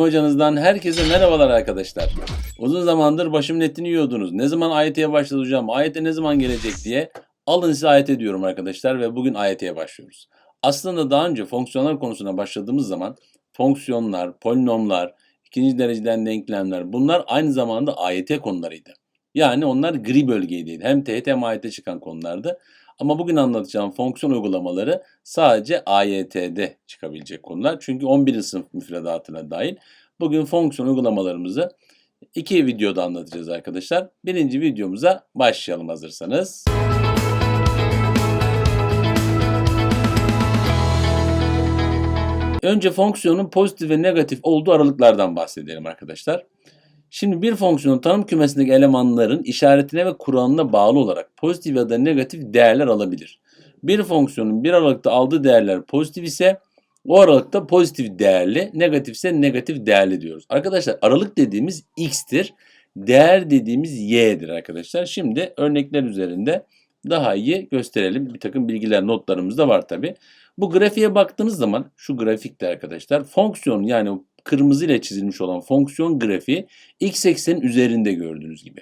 Hilmi hocanızdan herkese merhabalar arkadaşlar. Uzun zamandır başımın etini yiyordunuz. Ne zaman AYT'ye başladı hocam? AYT ne zaman gelecek diye. Alın size AYT diyorum arkadaşlar ve bugün AYT'ye başlıyoruz. Aslında daha önce fonksiyonlar konusuna başladığımız zaman fonksiyonlar, polinomlar, ikinci dereceden denklemler bunlar aynı zamanda AYT konularıydı. Yani onlar gri bölgedeydi. Hem TYT hem AYT çıkan konulardı. Ama bugün anlatacağım fonksiyon uygulamaları sadece AYT'de çıkabilecek konular. Çünkü 11. sınıf müfredatına dahil. Bugün fonksiyon uygulamalarımızı iki videoda anlatacağız arkadaşlar. Birinci videomuza başlayalım hazırsanız. Önce fonksiyonun pozitif ve negatif olduğu aralıklardan bahsedelim arkadaşlar. Şimdi bir fonksiyonun tanım kümesindeki elemanların işaretine ve kuralına bağlı olarak pozitif ya da negatif değerler alabilir. Bir fonksiyonun bir aralıkta aldığı değerler pozitif ise o aralıkta pozitif değerli, negatifse negatif değerli diyoruz. Arkadaşlar aralık dediğimiz x'tir. Değer dediğimiz y'dir arkadaşlar. Şimdi örnekler üzerinde daha iyi gösterelim. Bir takım bilgiler notlarımız da var tabi. Bu grafiğe baktığınız zaman şu grafikte arkadaşlar fonksiyon yani kırmızı ile çizilmiş olan fonksiyon grafiği x eksenin üzerinde gördüğünüz gibi.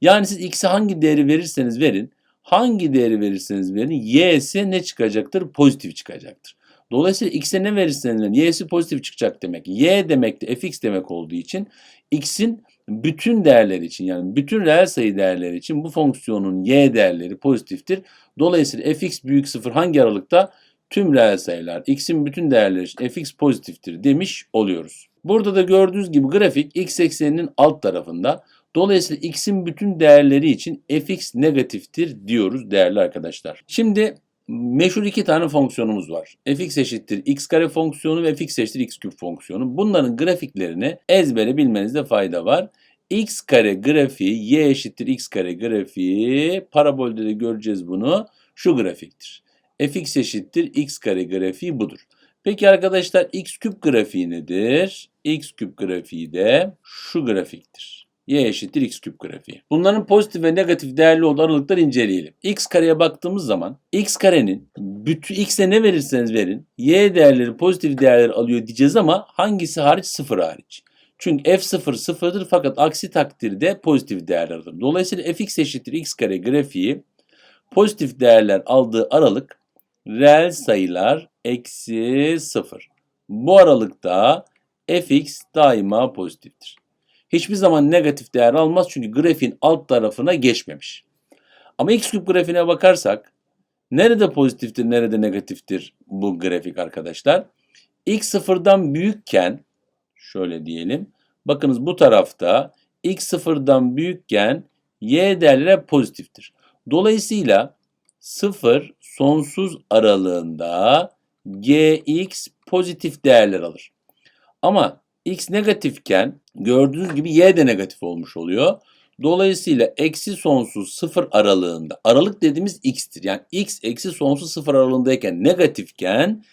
Yani siz x'e hangi değeri verirseniz verin, hangi değeri verirseniz verin y'si ne çıkacaktır? Pozitif çıkacaktır. Dolayısıyla x'e ne verirseniz verin y'si pozitif çıkacak demek. y demek de fx demek olduğu için x'in bütün değerleri için yani bütün reel sayı değerleri için bu fonksiyonun y değerleri pozitiftir. Dolayısıyla fx büyük sıfır hangi aralıkta? Tüm reel sayılar x'in bütün değerleri için fx pozitiftir demiş oluyoruz. Burada da gördüğünüz gibi grafik x ekseninin alt tarafında. Dolayısıyla x'in bütün değerleri için fx negatiftir diyoruz değerli arkadaşlar. Şimdi meşhur iki tane fonksiyonumuz var. fx eşittir x kare fonksiyonu ve fx eşittir x küp fonksiyonu. Bunların grafiklerini ezbere bilmenizde fayda var. x kare grafiği y eşittir x kare grafiği parabolde de göreceğiz bunu şu grafiktir fx eşittir x kare grafiği budur. Peki arkadaşlar x küp grafiği nedir? x küp grafiği de şu grafiktir. y eşittir x küp grafiği. Bunların pozitif ve negatif değerli olduğu aralıkları inceleyelim. x kareye baktığımız zaman x karenin bütün x'e ne verirseniz verin y değerleri pozitif değerler alıyor diyeceğiz ama hangisi hariç? Sıfır hariç. Çünkü f0 sıfırdır fakat aksi takdirde pozitif değerler alır. Dolayısıyla fx eşittir x kare grafiği pozitif değerler aldığı aralık reel sayılar eksi 0. Bu aralıkta fx daima pozitiftir. Hiçbir zaman negatif değer almaz çünkü grafiğin alt tarafına geçmemiş. Ama x küp grafiğine bakarsak nerede pozitiftir nerede negatiftir bu grafik arkadaşlar? x sıfırdan büyükken şöyle diyelim. Bakınız bu tarafta x sıfırdan büyükken y değerleri pozitiftir. Dolayısıyla 0 sonsuz aralığında gx pozitif değerler alır. Ama x negatifken gördüğünüz gibi y de negatif olmuş oluyor. Dolayısıyla eksi sonsuz sıfır aralığında aralık dediğimiz x'tir. Yani x eksi sonsuz sıfır aralığındayken negatifken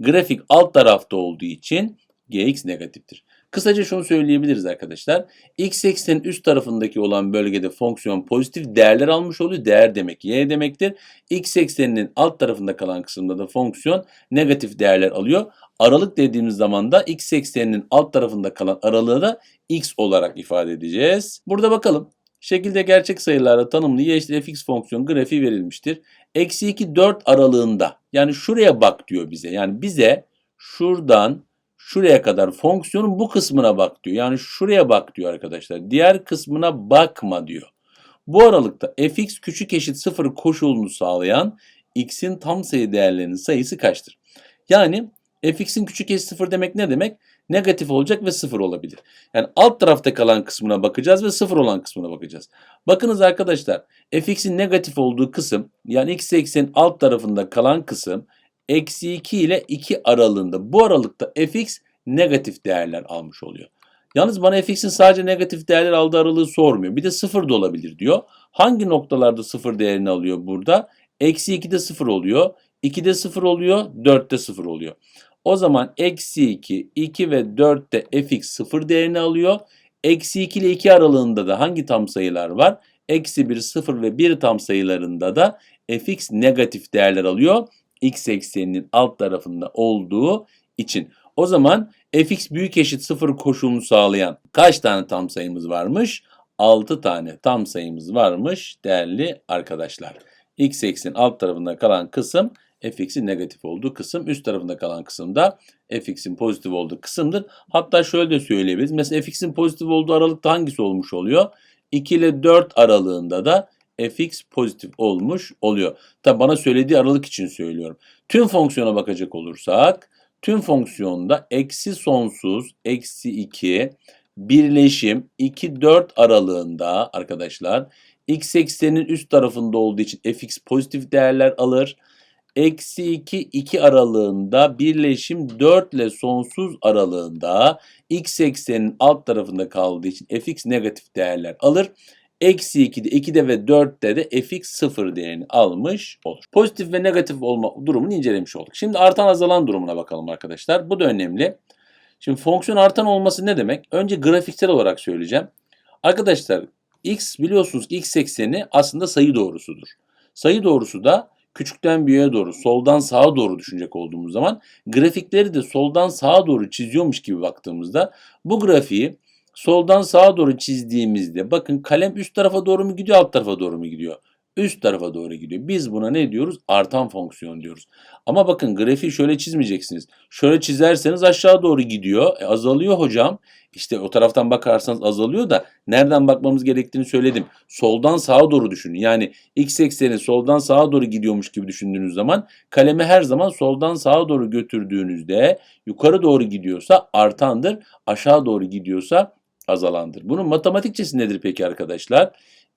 grafik alt tarafta olduğu için gx negatiftir. Kısaca şunu söyleyebiliriz arkadaşlar. X eksenin üst tarafındaki olan bölgede fonksiyon pozitif değerler almış oluyor. Değer demek y demektir. X ekseninin alt tarafında kalan kısımda da fonksiyon negatif değerler alıyor. Aralık dediğimiz zaman da x ekseninin alt tarafında kalan aralığı da x olarak ifade edeceğiz. Burada bakalım. Şekilde gerçek sayılarla tanımlı y eşittir fx fonksiyon grafiği verilmiştir. Eksi 2 4 aralığında yani şuraya bak diyor bize. Yani bize şuradan şuraya kadar fonksiyonun bu kısmına bak diyor. Yani şuraya bak diyor arkadaşlar. Diğer kısmına bakma diyor. Bu aralıkta fx küçük eşit sıfır koşulunu sağlayan x'in tam sayı değerlerinin sayısı kaçtır? Yani fx'in küçük eşit sıfır demek ne demek? Negatif olacak ve sıfır olabilir. Yani alt tarafta kalan kısmına bakacağız ve sıfır olan kısmına bakacağız. Bakınız arkadaşlar fx'in negatif olduğu kısım yani x eksenin alt tarafında kalan kısım eksi 2 ile 2 aralığında. Bu aralıkta fx negatif değerler almış oluyor. Yalnız bana fx'in sadece negatif değerler aldığı aralığı sormuyor. Bir de 0 da olabilir diyor. Hangi noktalarda 0 değerini alıyor burada? Eksi 2'de 0 oluyor. 2'de 0 oluyor. 4'te 0 oluyor. O zaman eksi 2, 2 ve 4'te fx 0 değerini alıyor. Eksi 2 ile 2 aralığında da hangi tam sayılar var? Eksi 1, 0 ve 1 tam sayılarında da fx negatif değerler alıyor x ekseninin alt tarafında olduğu için. O zaman fx büyük eşit 0 koşulunu sağlayan kaç tane tam sayımız varmış? 6 tane tam sayımız varmış değerli arkadaşlar. x eksin alt tarafında kalan kısım fx'in negatif olduğu kısım. Üst tarafında kalan kısım da fx'in pozitif olduğu kısımdır. Hatta şöyle de söyleyebiliriz. Mesela fx'in pozitif olduğu aralıkta hangisi olmuş oluyor? 2 ile 4 aralığında da fx pozitif olmuş oluyor. Tabi bana söylediği aralık için söylüyorum. Tüm fonksiyona bakacak olursak tüm fonksiyonda eksi sonsuz eksi 2 birleşim 2-4 aralığında arkadaşlar x eksenin üst tarafında olduğu için fx pozitif değerler alır. Eksi 2, 2 aralığında birleşim 4 ile sonsuz aralığında x eksenin alt tarafında kaldığı için fx negatif değerler alır. Eksi 2'de, 2'de ve 4'te de fx 0 değerini almış olur. Pozitif ve negatif olma durumunu incelemiş olduk. Şimdi artan azalan durumuna bakalım arkadaşlar. Bu da önemli. Şimdi fonksiyon artan olması ne demek? Önce grafiksel olarak söyleyeceğim. Arkadaşlar x biliyorsunuz x ekseni aslında sayı doğrusudur. Sayı doğrusu da küçükten büyüğe doğru, soldan sağa doğru düşünecek olduğumuz zaman grafikleri de soldan sağa doğru çiziyormuş gibi baktığımızda bu grafiği soldan sağa doğru çizdiğimizde bakın kalem üst tarafa doğru mu gidiyor, alt tarafa doğru mu gidiyor? Üst tarafa doğru gidiyor. Biz buna ne diyoruz? Artan fonksiyon diyoruz. Ama bakın grafiği şöyle çizmeyeceksiniz. Şöyle çizerseniz aşağı doğru gidiyor. E, azalıyor hocam. İşte o taraftan bakarsanız azalıyor da nereden bakmamız gerektiğini söyledim. Soldan sağa doğru düşünün. Yani x ekseni soldan sağa doğru gidiyormuş gibi düşündüğünüz zaman kalemi her zaman soldan sağa doğru götürdüğünüzde yukarı doğru gidiyorsa artandır, aşağı doğru gidiyorsa azalandır. Bunun matematikçesi nedir peki arkadaşlar?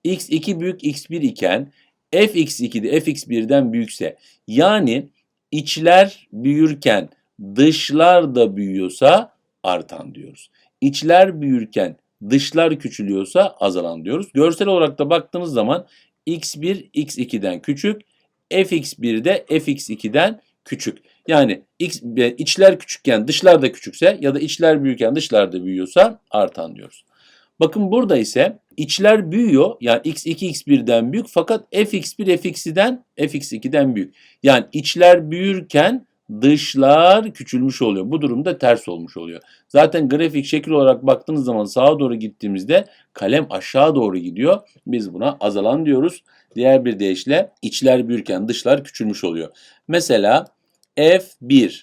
x2 büyük x1 iken fx2 de fx1'den büyükse yani içler büyürken dışlar da büyüyorsa artan diyoruz. İçler büyürken dışlar küçülüyorsa azalan diyoruz. Görsel olarak da baktığınız zaman x1 x2'den küçük, fx1 de fx2'den küçük. Yani x, içler küçükken dışlar da küçükse ya da içler büyürken dışlar da büyüyorsa artan diyoruz. Bakın burada ise içler büyüyor. Yani x2 x1'den büyük fakat fx1 fx2'den fx2'den büyük. Yani içler büyürken dışlar küçülmüş oluyor. Bu durumda ters olmuş oluyor. Zaten grafik şekil olarak baktığınız zaman sağa doğru gittiğimizde kalem aşağı doğru gidiyor. Biz buna azalan diyoruz. Diğer bir deyişle içler büyürken dışlar küçülmüş oluyor. Mesela F1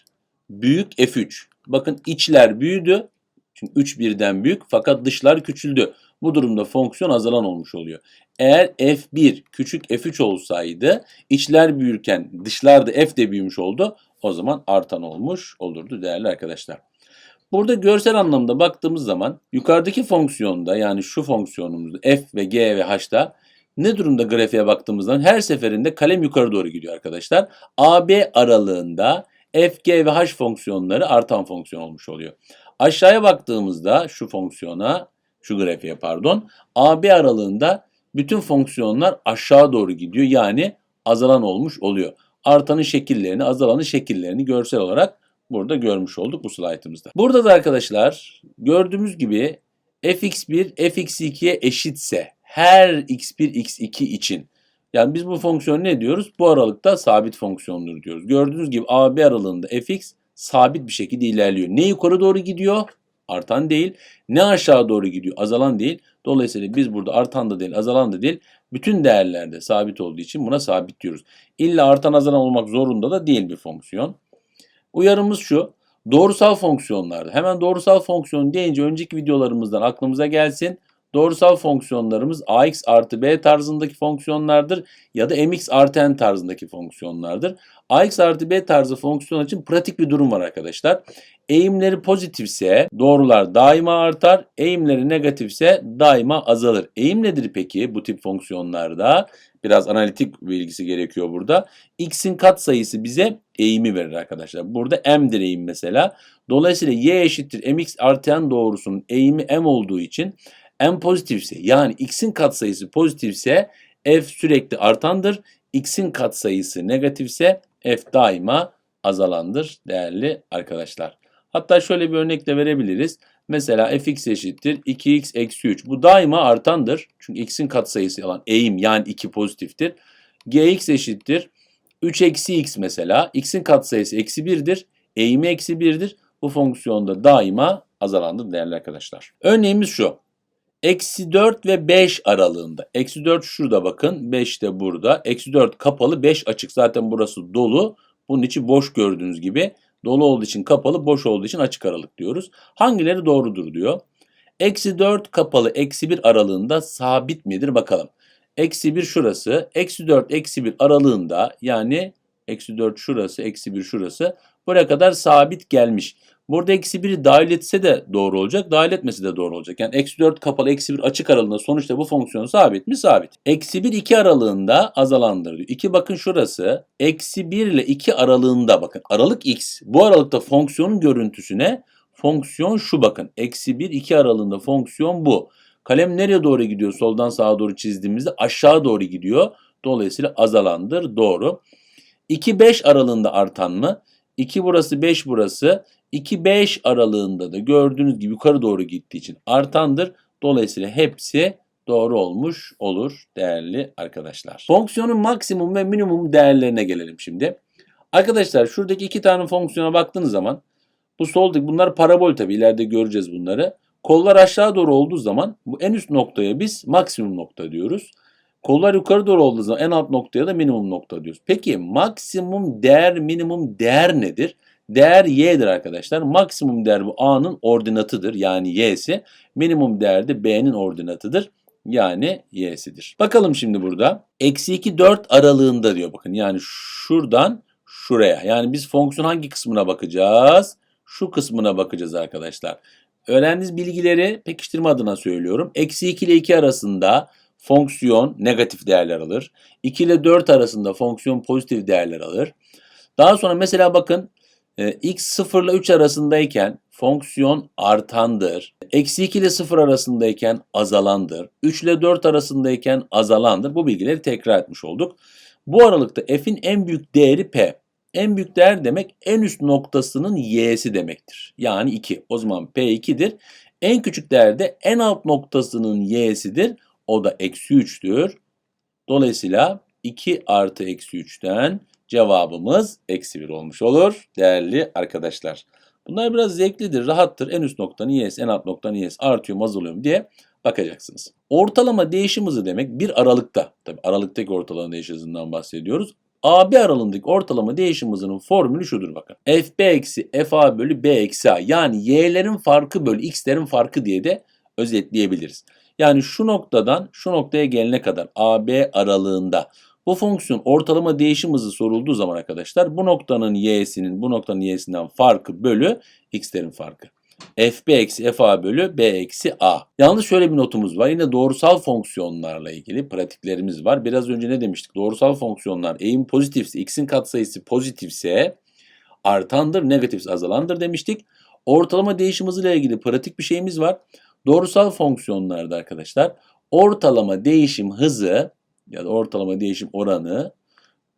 büyük F3. Bakın içler büyüdü. Çünkü 3 birden büyük fakat dışlar küçüldü. Bu durumda fonksiyon azalan olmuş oluyor. Eğer f1 küçük f3 olsaydı içler büyürken dışlar da f de büyümüş oldu. O zaman artan olmuş olurdu değerli arkadaşlar. Burada görsel anlamda baktığımız zaman yukarıdaki fonksiyonda yani şu fonksiyonumuzda f ve g ve h'ta ne durumda grafiğe baktığımızda her seferinde kalem yukarı doğru gidiyor arkadaşlar. AB aralığında f, g ve h fonksiyonları artan fonksiyon olmuş oluyor. Aşağıya baktığımızda şu fonksiyona, şu grafiğe pardon, AB aralığında bütün fonksiyonlar aşağı doğru gidiyor. Yani azalan olmuş oluyor. Artanın şekillerini, azalanın şekillerini görsel olarak burada görmüş olduk bu slaytımızda. Burada da arkadaşlar gördüğümüz gibi fx1 fx2'ye eşitse her x1 x2 için yani biz bu fonksiyonu ne diyoruz? Bu aralıkta sabit fonksiyondur diyoruz. Gördüğünüz gibi AB aralığında fx sabit bir şekilde ilerliyor. Ne yukarı doğru gidiyor? Artan değil. Ne aşağı doğru gidiyor? Azalan değil. Dolayısıyla biz burada artan da değil, azalan da değil. Bütün değerlerde sabit olduğu için buna sabit diyoruz. İlla artan azalan olmak zorunda da değil bir fonksiyon. Uyarımız şu. Doğrusal fonksiyonlarda. Hemen doğrusal fonksiyon deyince önceki videolarımızdan aklımıza gelsin. Doğrusal fonksiyonlarımız ax artı b tarzındaki fonksiyonlardır ya da mx artı n tarzındaki fonksiyonlardır. ax artı b tarzı fonksiyon için pratik bir durum var arkadaşlar. Eğimleri pozitifse doğrular daima artar, eğimleri negatifse daima azalır. Eğim nedir peki bu tip fonksiyonlarda? Biraz analitik bilgisi gerekiyor burada. X'in katsayısı bize eğimi verir arkadaşlar. Burada m'dir eğim mesela. Dolayısıyla y eşittir mx artı n doğrusunun eğimi m olduğu için m pozitifse yani x'in katsayısı pozitifse f sürekli artandır. x'in katsayısı negatifse f daima azalandır değerli arkadaşlar. Hatta şöyle bir örnek de verebiliriz. Mesela fx eşittir 2x eksi 3. Bu daima artandır. Çünkü x'in katsayısı olan eğim yani 2 pozitiftir. gx eşittir 3 eksi x mesela. x'in katsayısı eksi 1'dir. Eğimi eksi 1'dir. Bu Bu fonksiyonda daima azalandır değerli arkadaşlar. Örneğimiz şu. Eksi 4 ve 5 aralığında. Eksi 4 şurada bakın. 5 de burada. Eksi 4 kapalı 5 açık. Zaten burası dolu. Bunun içi boş gördüğünüz gibi. Dolu olduğu için kapalı, boş olduğu için açık aralık diyoruz. Hangileri doğrudur diyor. Eksi 4 kapalı eksi 1 aralığında sabit midir bakalım. Eksi 1 şurası. Eksi 4 eksi 1 aralığında yani eksi 4 şurası eksi 1 şurası. Buraya kadar sabit gelmiş. Burada eksi 1'i dahil etse de doğru olacak. Dahil etmesi de doğru olacak. Yani eksi 4 kapalı eksi 1 açık aralığında sonuçta bu fonksiyon sabit mi? Sabit. Eksi 1 2 aralığında azalandır diyor. 2 bakın şurası. Eksi 1 ile 2 aralığında bakın. Aralık x. Bu aralıkta fonksiyonun görüntüsüne fonksiyon şu bakın. Eksi 1 2 aralığında fonksiyon bu. Kalem nereye doğru gidiyor? Soldan sağa doğru çizdiğimizde aşağı doğru gidiyor. Dolayısıyla azalandır. Doğru. 2-5 aralığında artan mı? 2 burası 5 burası. 2-5 aralığında da gördüğünüz gibi yukarı doğru gittiği için artandır. Dolayısıyla hepsi doğru olmuş olur değerli arkadaşlar. Fonksiyonun maksimum ve minimum değerlerine gelelim şimdi. Arkadaşlar şuradaki iki tane fonksiyona baktığınız zaman bu soldaki bunlar parabol tabi ileride göreceğiz bunları. Kollar aşağı doğru olduğu zaman bu en üst noktaya biz maksimum nokta diyoruz. Kollar yukarı doğru olduğu zaman en alt noktaya da minimum nokta diyoruz. Peki maksimum değer minimum değer nedir? Değer y'dir arkadaşlar. Maksimum değer bu a'nın ordinatıdır yani y'si. Minimum değer de b'nin ordinatıdır yani y'sidir. Bakalım şimdi burada. Eksi 2 4 aralığında diyor bakın yani şuradan şuraya. Yani biz fonksiyon hangi kısmına bakacağız? Şu kısmına bakacağız arkadaşlar. Öğrendiğiniz bilgileri pekiştirme adına söylüyorum. Eksi 2 ile 2 arasında fonksiyon negatif değerler alır. 2 ile 4 arasında fonksiyon pozitif değerler alır. Daha sonra mesela bakın e, x 0 ile 3 arasındayken fonksiyon artandır. Eksi 2 ile 0 arasındayken azalandır. 3 ile 4 arasındayken azalandır. Bu bilgileri tekrar etmiş olduk. Bu aralıkta f'in en büyük değeri p. En büyük değer demek en üst noktasının y'si demektir. Yani 2. O zaman p2'dir. En küçük değer de en alt noktasının y'sidir. O da eksi 3'tür. Dolayısıyla 2 artı eksi 3'ten cevabımız eksi 1 olmuş olur değerli arkadaşlar. Bunlar biraz zevklidir, rahattır. En üst noktanın y'si, en alt noktanın y'si artıyor mu azalıyor mu diye bakacaksınız. Ortalama değişim hızı demek bir aralıkta, tabi aralıktaki ortalama değişim hızından bahsediyoruz. AB aralığındaki ortalama değişim hızının formülü şudur bakın. FB eksi FA bölü B eksi A. Yani y'lerin farkı bölü x'lerin farkı diye de özetleyebiliriz. Yani şu noktadan şu noktaya gelene kadar AB aralığında bu fonksiyon ortalama değişim hızı sorulduğu zaman arkadaşlar bu noktanın y'sinin bu noktanın y'sinden farkı bölü x'lerin farkı. fb eksi fa bölü b eksi a. Yalnız şöyle bir notumuz var. Yine doğrusal fonksiyonlarla ilgili pratiklerimiz var. Biraz önce ne demiştik? Doğrusal fonksiyonlar eğim pozitifse, x'in katsayısı pozitifse artandır, negatifse azalandır demiştik. Ortalama değişim hızıyla ilgili pratik bir şeyimiz var. Doğrusal fonksiyonlarda arkadaşlar ortalama değişim hızı ya da ortalama değişim oranı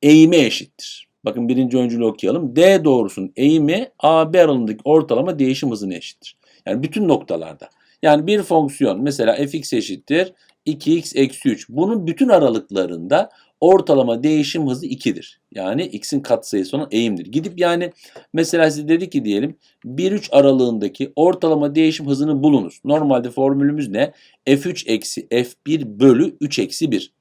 eğime eşittir. Bakın birinci öncülü okuyalım. D doğrusunun eğimi AB aralığındaki ortalama değişim hızına eşittir. Yani bütün noktalarda. Yani bir fonksiyon mesela fx eşittir 2x eksi 3. Bunun bütün aralıklarında ortalama değişim hızı 2'dir. Yani x'in katsayısı olan eğimdir. Gidip yani mesela size dedi ki diyelim 1-3 aralığındaki ortalama değişim hızını bulunuz. Normalde formülümüz ne? f3 eksi f1 bölü 3 eksi 1.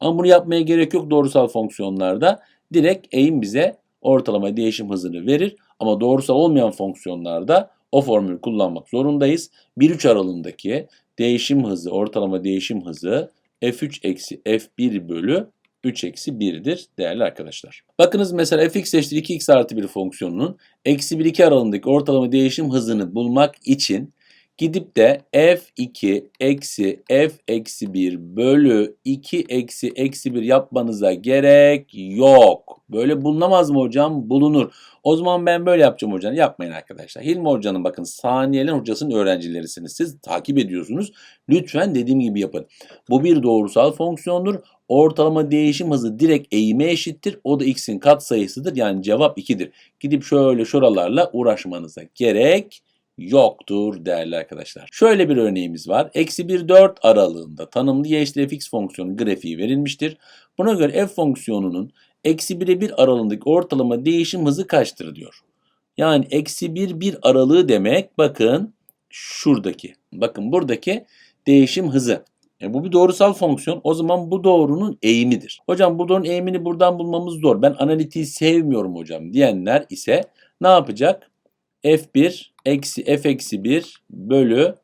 Ama bunu yapmaya gerek yok doğrusal fonksiyonlarda. Direkt eğim bize ortalama değişim hızını verir. Ama doğrusal olmayan fonksiyonlarda o formülü kullanmak zorundayız. 1-3 aralığındaki değişim hızı, ortalama değişim hızı f3 eksi f1 bölü 3 eksi 1'dir değerli arkadaşlar. Bakınız mesela fx eşittir 2x artı 1 fonksiyonunun eksi 1 2 aralığındaki ortalama değişim hızını bulmak için Gidip de f2 eksi f eksi 1 bölü 2 eksi eksi 1 yapmanıza gerek yok. Böyle bulunamaz mı hocam? Bulunur. O zaman ben böyle yapacağım hocam. Yapmayın arkadaşlar. Hilmi hocanın bakın saniyeler hocasının öğrencilerisiniz. Siz takip ediyorsunuz. Lütfen dediğim gibi yapın. Bu bir doğrusal fonksiyondur. Ortalama değişim hızı direkt eğime eşittir. O da x'in katsayısıdır. Yani cevap 2'dir. Gidip şöyle şuralarla uğraşmanıza gerek yoktur değerli arkadaşlar. Şöyle bir örneğimiz var. Eksi 1 4 aralığında tanımlı y eşittir fx fonksiyonu grafiği verilmiştir. Buna göre f fonksiyonunun eksi 1'e 1 aralığındaki ortalama değişim hızı kaçtır diyor. Yani eksi 1 1 aralığı demek bakın şuradaki. Bakın buradaki değişim hızı. E bu bir doğrusal fonksiyon. O zaman bu doğrunun eğimidir. Hocam bu doğrunun eğimini buradan bulmamız zor. Ben analitiği sevmiyorum hocam diyenler ise ne yapacak? F1 eksi F eksi 1 bölü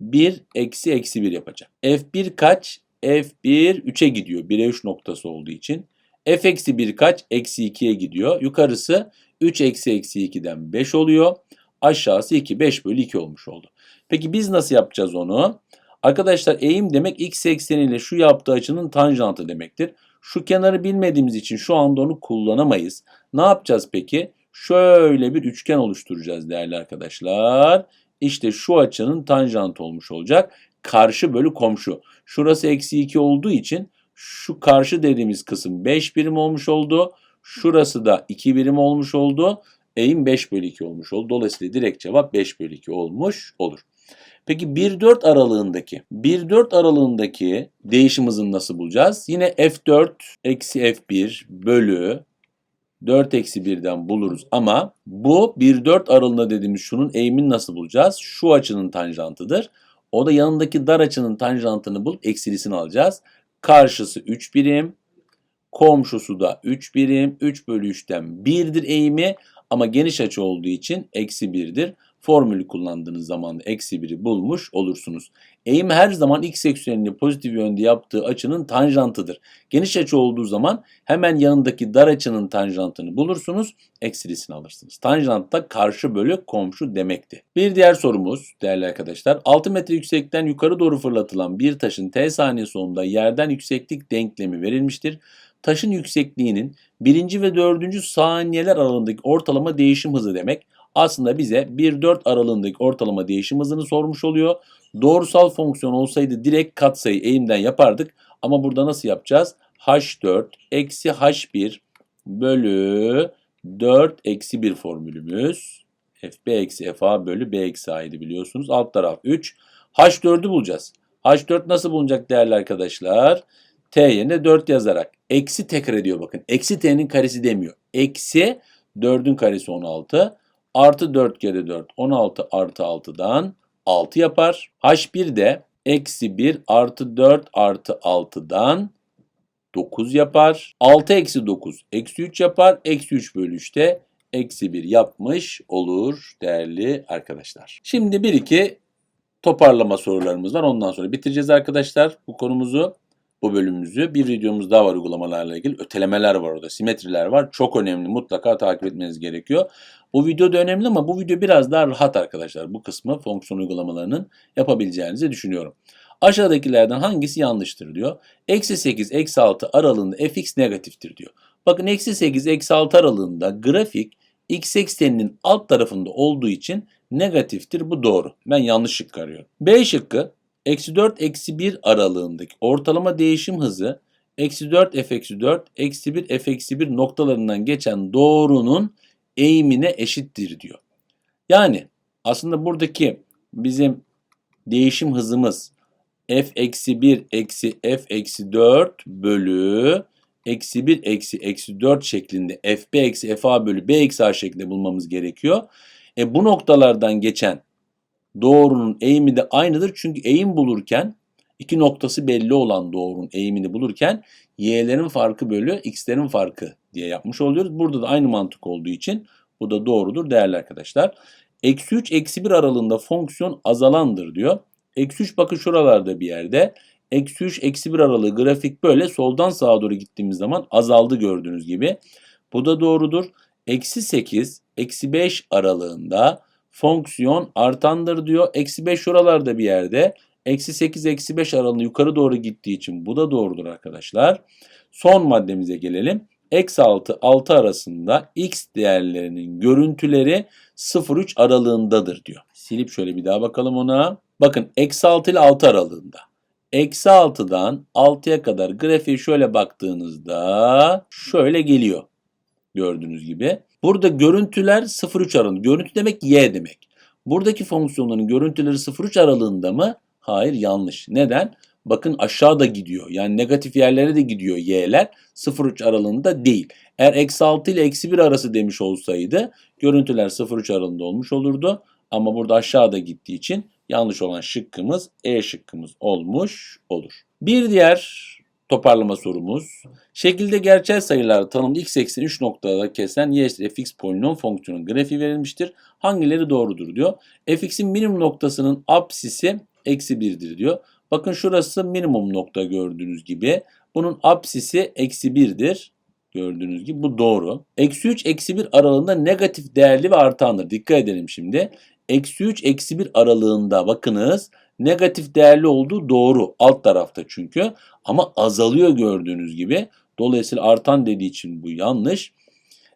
1 eksi eksi 1 yapacak. F1 kaç? F1 3'e gidiyor. 1'e 3 noktası olduğu için. F eksi 1 kaç? Eksi 2'ye gidiyor. Yukarısı 3 eksi eksi 2'den 5 oluyor. Aşağısı 2. 5 bölü 2 olmuş oldu. Peki biz nasıl yapacağız onu? Arkadaşlar eğim demek x ekseniyle şu yaptığı açının tanjantı demektir. Şu kenarı bilmediğimiz için şu anda onu kullanamayız. Ne yapacağız peki? Şöyle bir üçgen oluşturacağız değerli arkadaşlar. İşte şu açının tanjantı olmuş olacak. Karşı bölü komşu. Şurası eksi 2 olduğu için şu karşı dediğimiz kısım 5 birim olmuş oldu. Şurası da 2 birim olmuş oldu. Eğim 5 bölü 2 olmuş oldu. Dolayısıyla direkt cevap 5 bölü 2 olmuş olur. Peki 1-4 aralığındaki 1-4 aralığındaki değişim hızını nasıl bulacağız? Yine F4 eksi F1 bölü 4 eksi 1'den buluruz ama bu 1-4 aralığında dediğimiz şunun eğimini nasıl bulacağız? Şu açının tanjantıdır. O da yanındaki dar açının tanjantını bulup eksilisini alacağız. Karşısı 3 birim, komşusu da 3 birim. 3 bölü 3'ten 1'dir eğimi ama geniş açı olduğu için eksi 1'dir. Formülü kullandığınız zaman eksi 1'i bulmuş olursunuz. Eğim her zaman x eksenini pozitif yönde yaptığı açının tanjantıdır. Geniş açı olduğu zaman hemen yanındaki dar açının tanjantını bulursunuz, eksilisini alırsınız. Tanjant da karşı bölü komşu demekti. Bir diğer sorumuz değerli arkadaşlar. 6 metre yüksekten yukarı doğru fırlatılan bir taşın t saniye sonunda yerden yükseklik denklemi verilmiştir. Taşın yüksekliğinin birinci ve dördüncü saniyeler aralığındaki ortalama değişim hızı demek aslında bize 1-4 aralığındaki ortalama değişim hızını sormuş oluyor. Doğrusal fonksiyon olsaydı direkt katsayı eğimden yapardık. Ama burada nasıl yapacağız? H4 eksi H1 bölü 4 eksi 1 formülümüz. FB eksi FA bölü B eksi A'ydı biliyorsunuz. Alt taraf 3. H4'ü bulacağız. H4 nasıl bulunacak değerli arkadaşlar? T yerine 4 yazarak. Eksi tekrar ediyor bakın. Eksi T'nin karesi demiyor. Eksi 4'ün karesi 16. Artı 4 kere 4 16 artı 6'dan 6 yapar. H1 de eksi 1 artı 4 artı 6'dan 9 yapar. 6 eksi 9 eksi 3 yapar. Eksi 3 bölü 3'te eksi 1 yapmış olur değerli arkadaşlar. Şimdi bir iki toparlama sorularımız var. Ondan sonra bitireceğiz arkadaşlar bu konumuzu bu bölümümüzü. Bir videomuz daha var uygulamalarla ilgili. Ötelemeler var orada, simetriler var. Çok önemli. Mutlaka takip etmeniz gerekiyor. Bu video da önemli ama bu video biraz daha rahat arkadaşlar. Bu kısmı fonksiyon uygulamalarının yapabileceğinizi düşünüyorum. Aşağıdakilerden hangisi yanlıştır diyor. Eksi 8, eksi 6 aralığında fx negatiftir diyor. Bakın eksi 8, eksi 6 aralığında grafik x ekseninin alt tarafında olduğu için negatiftir. Bu doğru. Ben yanlış şıkkı arıyorum. B şıkkı eksi 4 eksi 1 aralığındaki ortalama değişim hızı eksi 4 f eksi 4 eksi 1 f eksi 1 noktalarından geçen doğrunun eğimine eşittir diyor. Yani aslında buradaki bizim değişim hızımız f eksi 1 eksi f eksi 4 bölü eksi 1 eksi eksi 4 şeklinde fb eksi fa bölü b eksi a şeklinde bulmamız gerekiyor. E bu noktalardan geçen doğrunun eğimi de aynıdır. Çünkü eğim bulurken iki noktası belli olan doğrunun eğimini bulurken y'lerin farkı bölü x'lerin farkı diye yapmış oluyoruz. Burada da aynı mantık olduğu için bu da doğrudur değerli arkadaşlar. Eksi 3 eksi 1 aralığında fonksiyon azalandır diyor. Eksi 3 bakın şuralarda bir yerde. Eksi 3 eksi 1 aralığı grafik böyle soldan sağa doğru gittiğimiz zaman azaldı gördüğünüz gibi. Bu da doğrudur. Eksi 8 eksi 5 aralığında fonksiyon artandır diyor. Eksi 5 şuralarda bir yerde. Eksi 8 eksi 5 aralığında yukarı doğru gittiği için bu da doğrudur arkadaşlar. Son maddemize gelelim. Eksi 6, 6 arasında x değerlerinin görüntüleri 0-3 aralığındadır diyor. Silip şöyle bir daha bakalım ona. Bakın eksi 6 ile 6 aralığında. Eksi 6'dan 6'ya kadar grafiği şöyle baktığınızda şöyle geliyor. Gördüğünüz gibi. Burada görüntüler 0-3 aralığında. Görüntü demek y demek. Buradaki fonksiyonların görüntüleri 0-3 aralığında mı? Hayır yanlış. Neden? bakın aşağıda gidiyor. Yani negatif yerlere de gidiyor y'ler. 0-3 aralığında değil. Eğer eksi 6 ile eksi 1 arası demiş olsaydı görüntüler 0-3 aralığında olmuş olurdu. Ama burada aşağıda gittiği için yanlış olan şıkkımız E şıkkımız olmuş olur. Bir diğer toparlama sorumuz. Şekilde gerçel sayılar tanımlı x ekseni 3 noktada kesen y eşittir fx polinom fonksiyonun grafiği verilmiştir. Hangileri doğrudur diyor. fx'in minimum noktasının apsisi eksi 1'dir diyor. Bakın şurası minimum nokta gördüğünüz gibi. Bunun apsisi eksi 1'dir. Gördüğünüz gibi bu doğru. Eksi 3 eksi 1 aralığında negatif değerli ve artandır. Dikkat edelim şimdi. Eksi 3 eksi 1 aralığında bakınız negatif değerli olduğu doğru. Alt tarafta çünkü. Ama azalıyor gördüğünüz gibi. Dolayısıyla artan dediği için bu yanlış.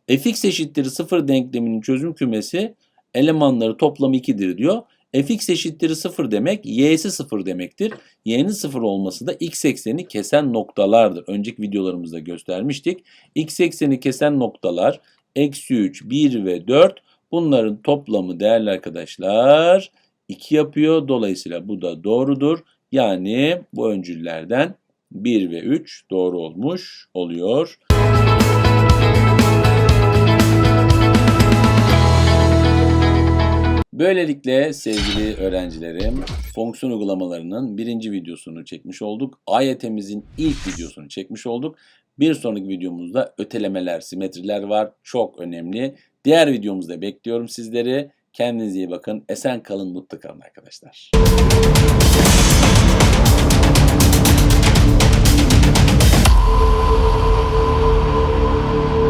fx eşittir 0 denkleminin çözüm kümesi elemanları toplamı 2'dir diyor. fx eşittir 0 demek y'si 0 demektir. y'nin 0 olması da x ekseni kesen noktalardır. Önceki videolarımızda göstermiştik. x ekseni kesen noktalar eksi 3, 1 ve 4 bunların toplamı değerli arkadaşlar 2 yapıyor. Dolayısıyla bu da doğrudur. Yani bu öncüllerden 1 ve 3 doğru olmuş oluyor. Böylelikle sevgili öğrencilerim fonksiyon uygulamalarının birinci videosunu çekmiş olduk. AYT'mizin ilk videosunu çekmiş olduk. Bir sonraki videomuzda ötelemeler, simetriler var. Çok önemli. Diğer videomuzda bekliyorum sizleri. Kendinize iyi bakın. Esen kalın, mutlu kalın arkadaşlar.